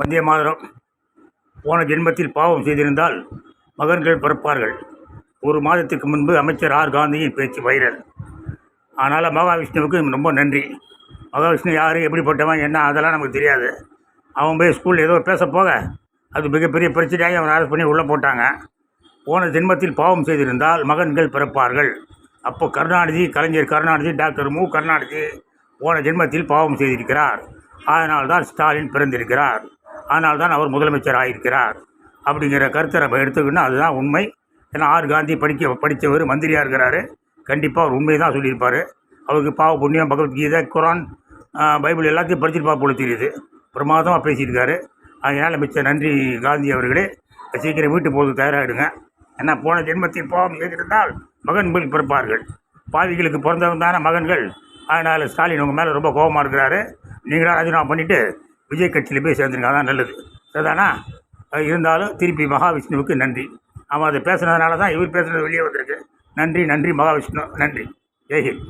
வந்தே மாதரம். போன ஜென்மத்தில் பாவம் செய்திருந்தால் மகன்கள் பிறப்பார்கள். ஒரு மாதத்துக்கு முன்பு அமைச்சர் ஆர். காந்தியின் பேச்சு வைரல். அதனால் மகாவிஷ்ணுவுக்கு ரொம்ப நன்றி. மகாவிஷ்ணு யார் எப்படிப்பட்டவன் என்ன அதெல்லாம் நமக்கு தெரியாது. அவன் போய் ஸ்கூலில் ஏதோ பேச போக அது மிகப்பெரிய பிரச்சனையாகி அவன் அரெஸ்ட் பண்ணி உள்ளே போட்டாங்க. போன ஜென்மத்தில் பாவம் செய்திருந்தால் மகன்கள் பிறப்பார்கள். அப்போ கருணாநிதி கலைஞர் கருணாநிதி டாக்டர் மு. கருணாநிதி போன ஜென்மத்தில் பாவம் செய்திருக்கிறார். அதனால் தான் ஸ்டாலின் பிறந்திருக்கிறார். அதனால் தான் அவர் முதலமைச்சர் ஆகியிருக்கிறார் அப்படிங்கிற கருத்தை நம்ம எடுத்துக்கணும் அதுதான் உண்மை. ஏன்னா ஆர். காந்தி படிக்க படித்தவர் மந்திரியாக இருக்கிறாரு. கண்டிப்பாக அவர் உண்மையை தான் சொல்லியிருப்பார். அவருக்கு பாவ புண்ணியம் பகவத்கீதை குரான் பைபிள் எல்லாத்தையும் படிச்சிருப்பா போல தெரியுது. பிரமாதமாக பேசியிருக்காரு. அதனால் மிச்ச நன்றி காந்தி அவர்களே. சீக்கிரம் வீட்டு போது தயாராகிடுங்க. ஏன்னா போன ஜென்மத்தில் பாவம் செய்திருந்தால் மகன்கள் பிறப்பார்கள். பாவிகளுக்கு பிறந்தவன் தானே மகன்கள். அதனால் ஸ்டாலின் உங்கள் மேலே ரொம்ப கோபமாக இருக்கிறாரு. நீங்களாக ராஜினாமா பண்ணிவிட்டு விஜய் கட்சியில் போய் சேர்ந்துருங்க அதான் நல்லது. சரிதானா? இருந்தாலும் திருப்பி மகாவிஷ்ணுவுக்கு நன்றி. அவன் அதை பேசுனதுனால தான் இவர் பேசுனது வெளியே வந்திருக்கு. நன்றி நன்றி மகாவிஷ்ணு நன்றி. ஜெய்ஹிந்த்.